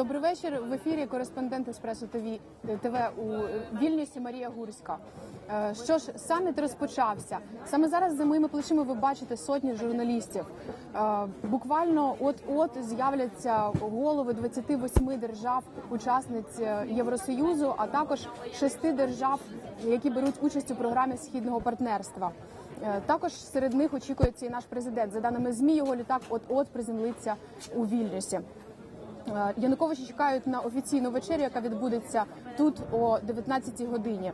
Добрий вечір. В ефірі кореспондент Еспресо ТВ ТВ у Вільнюсі Марія Гурська. Е, Що ж, саміт розпочався. Саме зараз за моїми плечима ви бачите сотні журналістів. Е, Буквально от-от з'являться голови 28 держав, учасниць е, Євросоюзу, а також шести держав, які беруть участь у програмі східного партнерства. Також серед них очікується і наш президент. За даними змі, його літак от-от приземлиться у Вільнюсі. Януковичі чекають на офіційну вечерю, яка відбудеться тут о 19-й годині.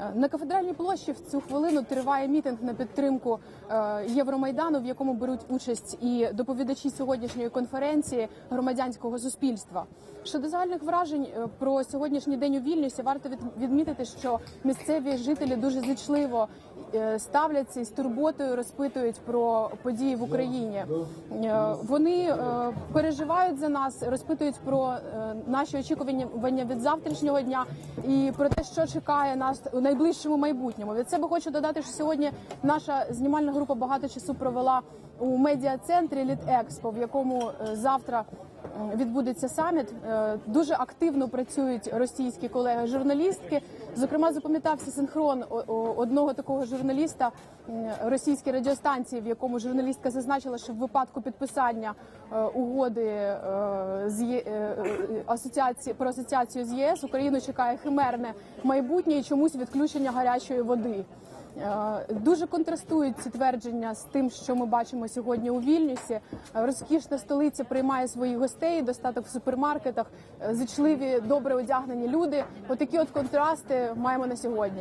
Е, На кафедральній площі в цю хвилину триває мітинг на підтримку е, Євромайдану, в якому беруть участь і доповідачі сьогоднішньої конференції громадянського суспільства. Щодо загальних вражень е, про сьогоднішній день у Вільнюсі, варто відмітити, що місцеві жителі дуже зичливо ставляться і з турботою розпитують про події в Україні. Вони переживають за нас, розпитують про наші очікування від завтрашнього дня і про те, що чекає нас найближчому майбутньому. Від себе хочу додати, що сьогодні наша знімальна група багато часу провела у медіа-центрі Літекспо, в якому е, завтра е, відбудеться саміт. Е, Дуже активно працюють російські колеги-журналістки. Зокрема, запам'ятався синхрон одного такого журналіста російській радіостанції, в якому журналістка зазначила, що в випадку підписання угоди з асоціації про асоціацію з ЄС Україну чекає химерне майбутнє і чомусь відключення гарячої води. Е, Дуже контрастують ці твердження з тим, що ми бачимо сьогодні у Вільнюсі. Розкішна столиця приймає своїх гостей, достаток в супермаркетах, е, зичливі, добре одягнені люди. Отакі от контрасти маємо на сьогодні.